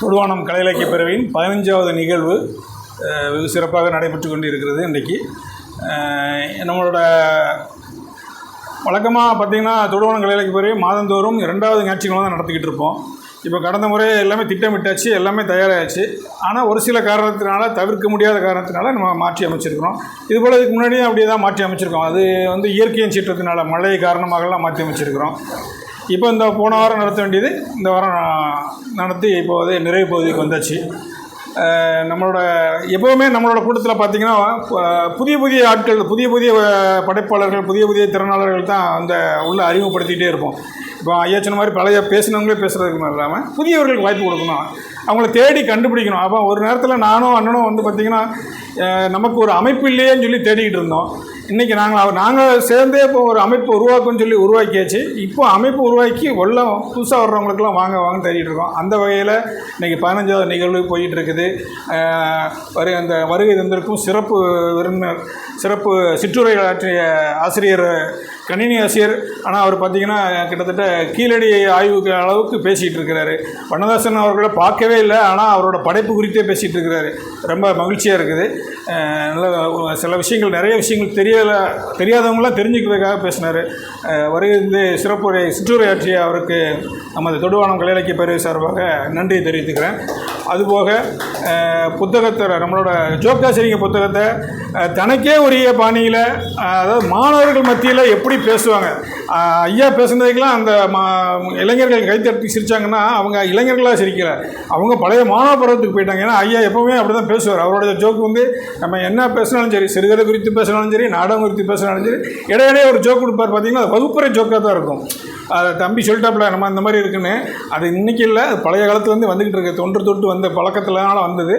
தொடுவானம் கலை இலக்கிய பேரவையின் பதினஞ்சாவது நிகழ்வு வெகு சிறப்பாக நடைபெற்று கொண்டு இருக்கிறது இன்றைக்கி நம்மளோட வழக்கமாக பார்த்திங்கன்னா தொடுவானம் கலை இலக்கிய பேரவை மாதந்தோறும் இரண்டாவது ஞாயிற்றுக்கிழமை தான் நடத்திக்கிட்டு இருப்போம். இப்போ கடந்த முறை எல்லாமே திட்டமிட்டாச்சு எல்லாமே தயாராகிடுச்சு ஆனால் ஒரு சில காரணத்தினால தவிர்க்க முடியாத காரணத்தினால நம்ம மாற்றி அமைச்சிருக்கிறோம். இது போல் இதுக்கு முன்னாடியும் அப்படியே தான் மாற்றி அமைச்சிருக்கோம். அது வந்து இயற்கையின் சீற்றத்தினால மழை காரணமாகலாம் மாற்றி அமைச்சிருக்கிறோம். இப்போ இந்த போன வாரம் நடத்த வேண்டியது இந்த வாரம் நடத்தி இப்போ வந்து நிறைவு பகுதிக்கு வந்தாச்சு. நம்மளோட எப்போவுமே நம்மளோட கூட்டத்தில் பார்த்திங்கன்னா புதிய புதிய ஆட்கள் புதிய புதிய படைப்பாளர்கள் புதிய புதிய திறனாளர்கள் தான் அந்த உள்ள அறிமுகப்படுத்திகிட்டே இருப்போம். இப்போ ஐயா சொன்ன மாதிரி பழைய பேசினவங்களே பேசுகிறதுக்கு இல்லாமல் புதியவர்களுக்கு வாய்ப்பு கொடுக்கணும். அவங்கள தேடி கண்டுபிடிக்கணும். அப்போ ஒரு நேரத்தில் நானும் அண்ணனும் வந்து பார்த்திங்கன்னா நமக்கு ஒரு அமைப்பு இல்லையேன்னு சொல்லி தேடிக்கிட்டு இருந்தோம். இன்றைக்கி நாங்கள் நாங்கள் சேர்ந்தே இப்போ ஒரு அமைப்பு உருவாக்குன்னு சொல்லி உருவாக்கியாச்சு. இப்போ அமைப்பு உருவாக்கி உள்ள புதுசாக வர்றவங்களுக்குலாம் வாங்க வாங்க தேடிட்டு இருக்கோம். அந்த வகையில் இன்றைக்கி பதினஞ்சாவது நிகழ்வு போயிட்டுருக்குது வரு அந்த வருகை தந்திருக்கும் சிறப்பு விருந்தினர் சிறப்பு சிற்றுரை ஆற்றிய ஆசிரியர் கணினி ஆசிரியர் ஆனால் அவர் பார்த்தீங்கன்னா கிட்டத்தட்ட கீழடி ஆய்வுக்கு அளவுக்கு பேசிகிட்டு இருக்கிறாரு. வண்ணதாசன் அவர்களை பார்க்கவே இல்லை ஆனால் அவரோட படைப்பு குறித்தே பேசிகிட்டு இருக்கிறாரு. ரொம்ப மகிழ்ச்சியாக இருக்குது. நல்ல சில விஷயங்கள் நிறைய விஷயங்கள் தெரியலை தெரியாதவங்களாம் தெரிஞ்சுக்கிறதுக்காக பேசினார். வருகிறது சிறப்புரை சிற்றுரை அவருக்கு நமது தொடுவானம் கலையிலக்கிய பேரவை சார்பாக நன்றி தெரிவித்துக்கிறேன். அதுபோக புத்தகத்தை நம்மளோட ஜோக்காசிரிங்க புத்தகத்தை தனக்கே உரிய பாணியில் அதாவது மாணவர்கள் மத்தியில் எப்படி பேசுவாங்க? ஐயா பேசுனதுக்கெல்லாம் அந்த மா இளைஞர்கள் கைத்தட்டி சிரித்தாங்கன்னா அவங்க இளைஞர்களாக சிரிக்கல. அவங்க பழைய மாணவ பருவத்துக்கு போயிட்டாங்க. ஏன்னா ஐயா எப்போவுமே அப்படி தான் பேசுவார். அவரோட ஜோக்கு வந்து நம்ம என்ன பேசினாலும் சரி சிறுகதை குறித்து பேசினாலும் சரி நாடகம் குறித்து பேசினாலும் சரி இடையிடையே ஒரு ஜோக் கொடுப்பார். பார்த்தீங்கன்னா அது வகுப்பறை ஜோக்காக தான் இருக்கும். அதை தம்பி சொல்லிட்டாப்புல நம்ம இந்த மாதிரி இருக்குன்னு. அது இன்னைக்கு இல்லை பழைய காலத்துலேருந்து வந்துக்கிட்டு இருக்கு. தொன்று தொட்டு வந்த பழக்கத்தினால வந்தது.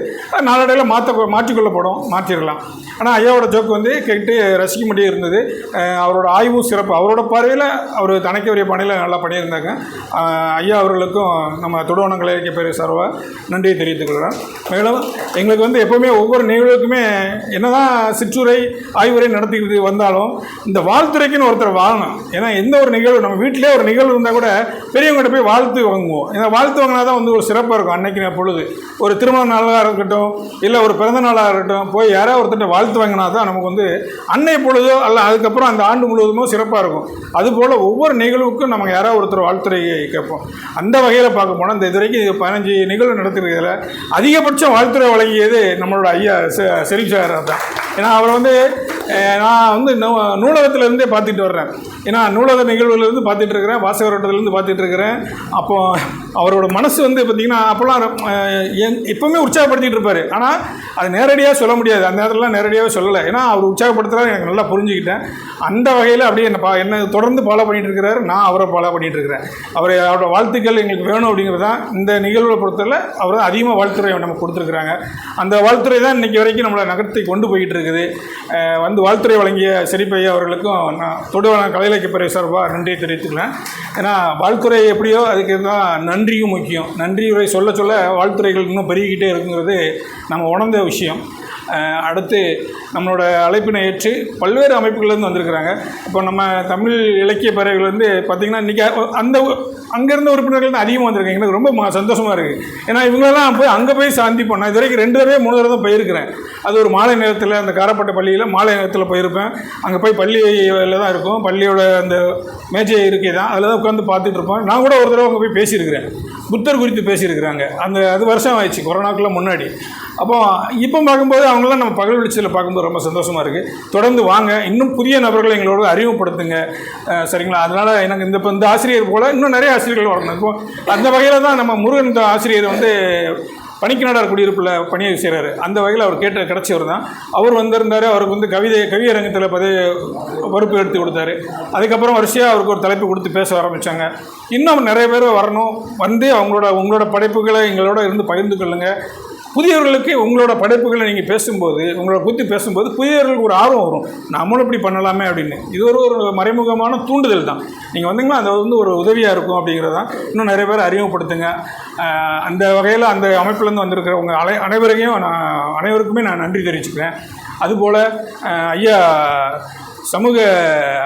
நாளடையில் நாளடைவில் மாற்ற மாற்றிக்கொள்ளப்படும் மாற்றிடலாம். ஆனால் ஐயாவோட ஜோக்கு வந்து கேட்டு ரசிக்க முடிய இருந்தது. அவரோட ஆய்வும் சிறப்பு. அவரோட பார்வையில் அவர் தனக்கு உரிய பணியில் நல்லா பண்ணியிருந்தாங்க. ஐயா அவர்களுக்கும் நம்ம தொடுவனங்களை பேர் சார்பாக நன்றியை தெரிவித்துக் கொள்கிறேன். மேலும் எங்களுக்கு வந்து எப்போவுமே ஒவ்வொரு நிகழ்வுக்குமே என்னதான் சிற்றுரை ஆய்வுரை நடத்திக்கிட்டு வந்தாலும் இந்த வாழ்த்துறைக்குன்னு ஒருத்தர் வாழணும். ஏன்னா எந்த ஒரு நிகழ்வு நம்ம வீட்டிலே ஒரு நிகழ்வு இருந்தால் கூட பெரியவங்ககிட்ட போய் வாழ்த்து வாங்குவோம். ஏன்னா வாழ்த்து வாங்கினா தான் வந்து ஒரு சிறப்பாக இருக்கும் அன்னைக்கு பொழுது. ஒரு திருமண நாளாக இருக்கட்டும் இல்லை ஒரு பிறந்த நாளாக இருக்கட்டும் போய் யாராவது ஒருத்தர்கிட்ட வாழ்த்து வாங்கினா தான் நமக்கு வந்து அன்னை பொழுதோ அல்ல அதுக்கப்புறம் அந்த ஆண்டு முழுவதுமோ சிறப்பாக இருக்கும். அதுபோல் ஒவ்வொரு நிகழ்வுக்கும் நம்ம யாராவது ஒருத்தர் வாழ்த்துறை கேட்போம். அந்த வகையில் பார்க்க போனால் இந்த இது வரைக்கும் இது பதினஞ்சு நிகழ்வு நடத்திருக்கிறதுல அதிகபட்சம் வாழ்த்துறை வழங்கியது நம்மளோட ஐயா செ- சார் தான். ஏன்னா அவர் வந்து நான் வந்து நூ பார்த்துட்டு வர்றேன். ஏன்னா நூலக நிகழ்வுலேருந்து பார்த்துட்டு இருக்கிறேன். வாசகரோட்டத்துலேருந்து பார்த்துட்டு இருக்கிறேன். அப்போ அவரோட மனசு வந்து பார்த்திங்கன்னா அப்போல்லாம் எங் எப்போவுமே உற்சாகப்படுத்திகிட்டு இருப்பார். ஆனால் அது நேரடியாக சொல்ல முடியாது. அந்த நேரத்துலலாம் நேரடியாகவே சொல்லலை. ஏன்னா அவர் உற்சாகப்படுத்துகிறார் எனக்கு நல்லா புரிஞ்சுக்கிட்டேன். அந்த வகையில் அப்படியே என்ன பா என்ன தொடர்ந்து ஃபாலோ பண்ணிகிட்டு இருக்கிறாரு. நான் அவரை ஃபாலோ பண்ணிகிட்டு இருக்கிறேன். அவர் அவரோட வாழ்த்துக்கள் எங்களுக்கு வேணும் அப்படிங்கிறது தான் இந்த நிகழ்வை பொறுத்தவரை அவர் தான் அதிகமாக வாழ்த்துறை நமக்கு கொடுத்துருக்குறாங்க. அந்த வாழ்த்துறை தான் இன்றைக்கி வரைக்கும் நம்மளை நகர்த்தி கொண்டு போயிட்டு இருக்குது. வந்து வந்து வாழ்த்துறை வழங்கிய செரிப்பையா அவர்களுக்கும் நான் தொடுவன கலை இலக்கிய சார்பாக நன்றியை தெரிவித்துக்கிறேன். ஏன்னா வாழ்த்துறை எப்படியோ அதுக்கு தான் நன்றியும் முக்கியம். நன்றியுரை சொல்ல சொல்ல வாழ்த்துறைகள் இன்னும் பெருகிக்கிட்டே இருக்குங்கிறது நம்ம உணர்ந்த விஷயம். அடுத்து நம்மளோட அழைப்பினை ஏற்று பல்வேறு அமைப்புகள்லேருந்து வந்திருக்கிறாங்க. இப்போ நம்ம தமிழ் இலக்கிய பறவைகள் வந்து பார்த்திங்கன்னா இன்றைக்கி அந்த அங்கேருந்து உறுப்பினர்கள் தான் அதிகமாக வந்திருக்காங்க. எனக்கு ரொம்ப சந்தோஷமாக இருக்குது ஏன்னா இவங்களெல்லாம் போய் அங்கே போய் சாந்தி பண்ணேன் இது வரைக்கும் ரெண்டு தடவை மூணு தடவை தான் போயிருக்கிறேன். அது ஒரு மாலை நேரத்தில் அந்த காரப்பட்ட பள்ளியில் மாலை நேரத்தில் போயிருப்பேன். அங்கே போய் பள்ளியில் தான் இருக்கும். பள்ளியோட அந்த மேஜை இருக்கே தான். அதில் தான் உட்காந்து பார்த்துட்டு இருப்பேன் நான் கூட ஒரு தடவை அங்கே போய் பேசியிருக்கிறேன். புத்தர் குறித்து பேசியிருக்கிறாங்க. அந்த அது வருஷம் ஆயிடுச்சு கொரோனாக்குள்ள முன்னாடி. அப்போ இப்போ பார்க்கும்போது அவங்களாம் நம்ம பகல் வெளிச்சத்தில் பார்க்கும்போது ரொம்ப சந்தோஷமாக இருக்குது தொடர்ந்து வாங்க இன்னும் புதிய நபர்களை எங்களோட அறிமுகப்படுத்துங்க. சரிங்களா? அதனால் எனக்கு இந்த இப்போ இந்த ஆசிரியர் போல் இன்னும் நிறைய ஆசிரியர்கள் வரணும். இப்போ அந்த வகையில் தான் நம்ம முருகன் ஆசிரியர் வந்து பணிக்கினாடார் குடியிருப்பில் பணியை செய்கிறாரு அந்த வகையில் அவர் கேட்ட கிடச்சவர் தான். அவர் வந்திருந்தார் அவருக்கு வந்து கவிதை கவியரங்கத்தில் பதவி பொறுப்பு எடுத்து கொடுத்தாரு. அதுக்கப்புறம் வரிசையாக அவருக்கு ஒரு தலைப்பு கொடுத்து பேச ஆரம்பித்தாங்க இன்னும் நிறைய பேர் வரணும். வந்து அவங்களோட உங்களோட படைப்புகளை எங்களோட இருந்து பகிர்ந்து கொள்ளுங்கள் புதியவர்களுக்கு உங்களோட படைப்புகளை நீங்கள் பேசும்போது உங்களோட குறித்து பேசும்போது புதியவர்களுக்கு ஒரு ஆர்வம் வரும். நம்மளும் இப்படி பண்ணலாமே அப்படின்னு. இது ஒரு ஒரு மறைமுகமான தூண்டுதல் தான். நீங்கள் வந்தீங்கன்னா அது வந்து ஒரு உதவியாக இருக்கும் அப்படிங்கிறது தான். இன்னும் நிறைய பேர் அறிமுகப்படுத்துங்க. அந்த வகையில் அந்த அமைப்பிலேருந்து வந்திருக்கிற உங்கள் அலை அனைவரையும் நான் அனைவருக்குமே நான் நன்றி தெரிவிச்சுக்கிறேன். அதுபோல் ஐயா சமூக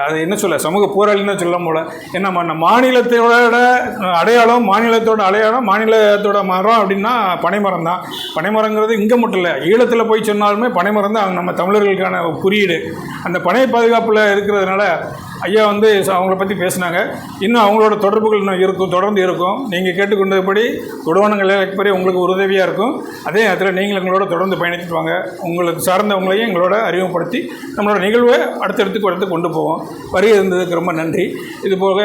அது என்ன சொல்ல சமூக போராளின்னு சொல்ல போல. ஏன்னா நம்ம மாநிலத்தோட அடையாளம் மாநிலத்தோட அடையாளம் மாநிலத்தோட மரம் அப்படின்னா பனைமரம் தான். பனைமரங்கிறது இங்கே மட்டும் இல்லை ஈழத்தில் போய் சொன்னாலுமே பனைமரம் தான் நம்ம தமிழர்களுக்கான குறியீடு. அந்த பனை பாதுகாப்பில் இருக்கிறதுனால ஐயா வந்து அவங்கள பற்றி பேசினாங்க. இன்னும் அவங்களோட தொடர்புகள் இன்னும் இருக்கும் தொடர்ந்து இருக்கும். நீங்கள் கேட்டுக்கொண்டபடி கொடுவானங்கள் இலக்கப்படி உங்களுக்கு ஒரு உதவியாக இருக்கும். அதே நேரத்தில் நீங்கள் எங்களோட தொடர்ந்து பயணித்துட்டு வாங்க. உங்களுக்கு சார்ந்தவங்களையும் எங்களோட அறிமுகப்படுத்தி நம்மளோட நிகழ்வை அடுத்தடுத்து அடுத்து கொண்டு போவோம். வருகை இருந்ததுக்கு ரொம்ப நன்றி. இது போக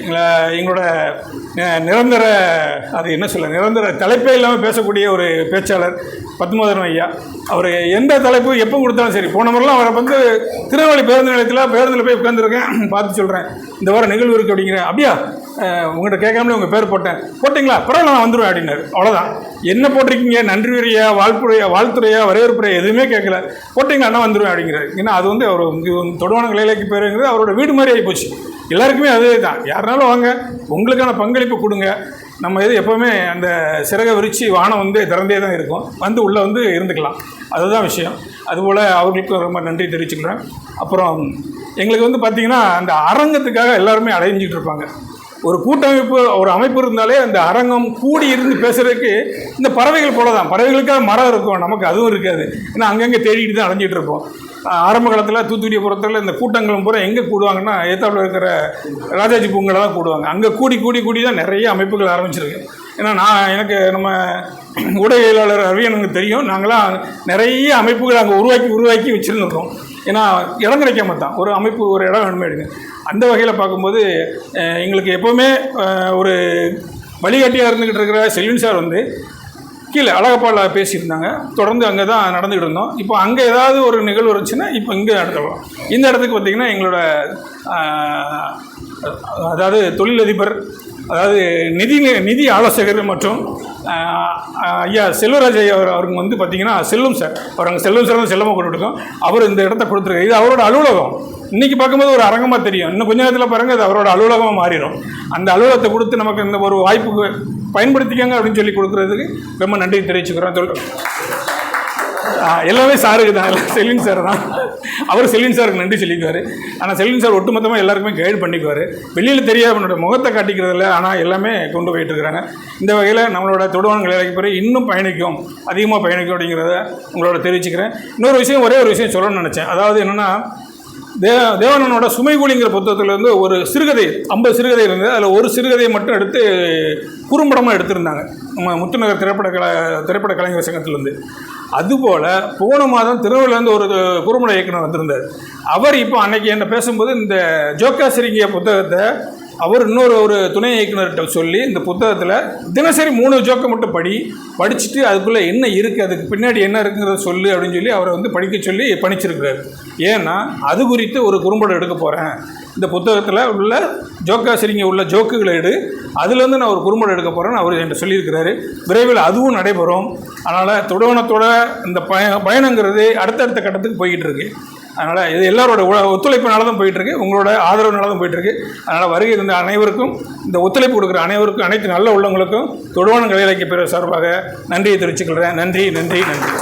எங்களை எங்களோட நிரந்தர அது என்ன சொல்ல நிரந்தர தலைப்பே இல்லாமல் பேசக்கூடிய ஒரு பேச்சாளர் பத்மோதரன் ஐயா. அவர் எந்த தலைப்பு எப்போ கொடுத்தாலும் சரி போன முறையெல்லாம் அவரை வந்து திருநெல்வேலி பேருந்து நிலையத்தில் பேருந்தில் போய் உட்காந்துருக்கேன் பார்த்து சொல்கிறேன் இந்த வாரம் நிகழ்வு இருக்குது அப்படிங்கிறேன் அப்படியா? உங்கள்கிட்ட கேட்காமலே உங்கள் பேர் போட்டேன். போட்டிங்களா? பரவாயில்ல நான் வந்துடுவேன் அப்படின்னாரு. அவ்வளோதான் என்ன போட்டிருக்கீங்க? நன்றி உரையா வாழ்ப்புரையா வாழ்த்துறையா வரவேற்புறையா எதுவுமே கேட்கல. போட்டிங்களா? அண்ணா வந்துடுவேன் அப்படிங்கிறாரு. ஏன்னா அது வந்து அவர் தொடுவான நிலையிலைக்கு பேருங்கிறது அவரோட வீடு மாதிரி ஆகி போச்சு. எல்லாருக்குமே அதே தான். யாருனாலும் வாங்க. உங்களுக்கான பங்களிப்பு கொடுங்க. நம்ம இது எப்போவுமே அந்த சிறகை விரித்து வானம் வந்து திறந்தே தான் இருக்கும். வந்து உள்ளே வந்து இருந்துக்கலாம். அதுதான் விஷயம். அதுபோல் அவர்களுக்கும் ரொம்ப நன்றி தெரிவிச்சுக்கிறேன். அப்புறம் எங்களுக்கு வந்து பார்த்திங்கன்னா அந்த அரங்கத்துக்காக எல்லாருமே அடைஞ்சிட்டு இருப்பாங்க. ஒரு கூட்டமைப்பு ஒரு அமைப்பு இருந்தாலே அந்த அரங்கம் கூடி இருந்து பேசுறதுக்கு இந்த பறவைகள் போல தான் பறவைகளுக்காக மரம் இருக்கும் நமக்கு அதுவும் இருக்காது. ஏன்னா அங்கங்கே தேடிட்டு தான் அடைஞ்சிட்டு இருப்போம். ஆரம்ப காலத்தில் தூத்துக்குடி புறத்தில் இந்த கூட்டங்களும் பூரா எங்கே கூடுவாங்கன்னா ஏத்தாப்புல இருக்கிற ராஜாஜி பூங்கலை தான் கூடுவாங்க. அங்கே கூடி கூடி கூடி தான் நிறைய அமைப்புகள் ஆரம்பிச்சிருக்கு. ஏன்னா நான் எனக்கு நம்ம ஊடகவியலாளர் அறிவியனுக்கு தெரியும். நாங்களாம் நிறைய அமைப்புகள் அங்கே உருவாக்கி உருவாக்கி வச்சுருந்துருக்கோம். ஏன்னா இடம் கிடைக்க மாட்டான். ஒரு அமைப்பு ஒரு இடம் வேணுமே எடுங்க. அந்த வகையில் பார்க்கும்போது எங்களுக்கு எப்போவுமே ஒரு வழிகாட்டியாக இருந்துக்கிட்டு இருக்கிற செல்வின் சார் வந்து கீழே அழகப்பாடில் பேசியிருந்தாங்க. தொடர்ந்து அங்கே தான் நடந்துக்கிட்டு இருந்தோம். இப்போ அங்கே ஏதாவது ஒரு நிகழ்வு இருந்துச்சுன்னா இப்போ இங்கே நடத்தலாம். இந்த இடத்துக்கு பார்த்திங்கன்னா எங்களோட அதாவது தொழிலதிபர் அதாவது நிதி நிதி ஆலோசகர் மற்றும் ஐயா செல்வராஜ் ஐயா அவர் அவருங்க வந்து பார்த்திங்கன்னா செல்லும் சார். அவர் அங்கே செல்லும் சார் தான் செல்லமாக கொடுத்துருக்கோம் அவர் இந்த இடத்த கொடுத்துருக்காரு. இது அவரோட அலுவலகம். இன்றைக்கி பார்க்கும்போது ஒரு அரங்கமாக தெரியும். இன்னும் கொஞ்ச நேரத்தில் பாருங்கள் அது அவரோட அலுவலகமாக மாறிடும். அந்த அலுவலகத்தை கொடுத்து நமக்கு இந்த ஒரு வாய்ப்புக்கு பயன்படுத்திக்கங்க அப்படின்னு சொல்லி கொடுக்குறதுக்கு ரொம்ப நன்றி தெரிவிச்சுக்கிறோம். சொல் எல்லாமே சாருக்கு தான். எல்லாம் செல்வின் சார் தான். அவர் செல்வின் சாருக்கு நன்றி சொல்லிக்குவார். ஆனால் செல்வின் சார் ஒட்டுமொத்தமாக எல்லாருக்குமே கைடு பண்ணிக்குவார். வெளியில் தெரியாது அவனோட முகத்தை காட்டிக்கிறதில்ல ஆனால் எல்லாமே கொண்டு போயிட்டு இருக்கிறாங்க. இந்த வகையில் நம்மளோட தொடுவான்கள் இலக்கு பிறகு இன்னும் பயணிக்கும். அதிகமாக பயணிக்கும் அப்படிங்கிறத உங்களோட தெரிவிச்சுக்கிறேன். இன்னொரு விஷயம் ஒரே ஒரு விஷயம் சொல்லணும்னு நினச்சேன். அதாவது என்னென்னா தே தேவனனோட சுமைகூலிங்கிற புத்தகத்தில் வந்து ஒரு சிறுகதை ஐம்பது சிறுகதை இருந்தது. அதில் ஒரு சிறுகதையை மட்டும் எடுத்து குறும்படமாக எடுத்திருந்தாங்க. நம்ம முத்துநகர் திரைப்பட கல திரைப்பட கலைஞர் சங்கத்திலேருந்து. அதுபோல் போன மாதம் திருநெல்வேலியிலேருந்து ஒரு குறும்பட இயக்குனர் வந்திருந்தார். அவர் இப்போ அன்னைக்கு என்ன பேசும்போது இந்த ஜோக்கா சிரிங்கிய புத்தகத்தை அவர் இன்னொரு ஒரு துணை இயக்குனர்கிட்ட சொல்லி இந்த புத்தகத்தில் தினசரி மூணு ஜோக்கை மட்டும் படி படிச்சுட்டு அதுக்குள்ளே என்ன இருக்குது அதுக்கு பின்னாடி என்ன இருக்குங்கிறத சொல்லு அப்படின்னு சொல்லி அவரை வந்து படிக்க சொல்லி பணிச்சிருக்கிறார். ஏன்னா அது குறித்து ஒரு குறும்படம் எடுக்க போகிறேன் இந்த புத்தகத்தில் உள்ள ஜோக்காசிரிங்க உள்ள ஜோக்குகளை எடு. அதுலேருந்து நான் ஒரு குறும்படம் எடுக்க போகிறேன்னு அவர் என்கிட்ட சொல்லியிருக்கிறாரு. விரைவில் அதுவும் நடைபெறும். அதனால் துடவனத்தோட இந்த பய பயணங்கிறது அடுத்தடுத்த கட்டத்துக்கு போய்கிட்டு இருக்கு. அதனால் இது எல்லாரோட ஒத்துழைப்புனால தான் போயிட்டுருக்கு. உங்களோட ஆதரவுனால தான் போயிட்டுருக்கு. அதனால் வருகை இருந்த அனைவருக்கும் இந்த ஒத்துழைப்பு கொடுக்குற அனைவருக்கும் அனைத்து நல்ல உள்ளவங்களுக்கும் தொடுவான கலை இலக்கிய பிரிவு சார்பாக நன்றியை தெரிவிச்சுக்கிறேன் நன்றி நன்றி நன்றி.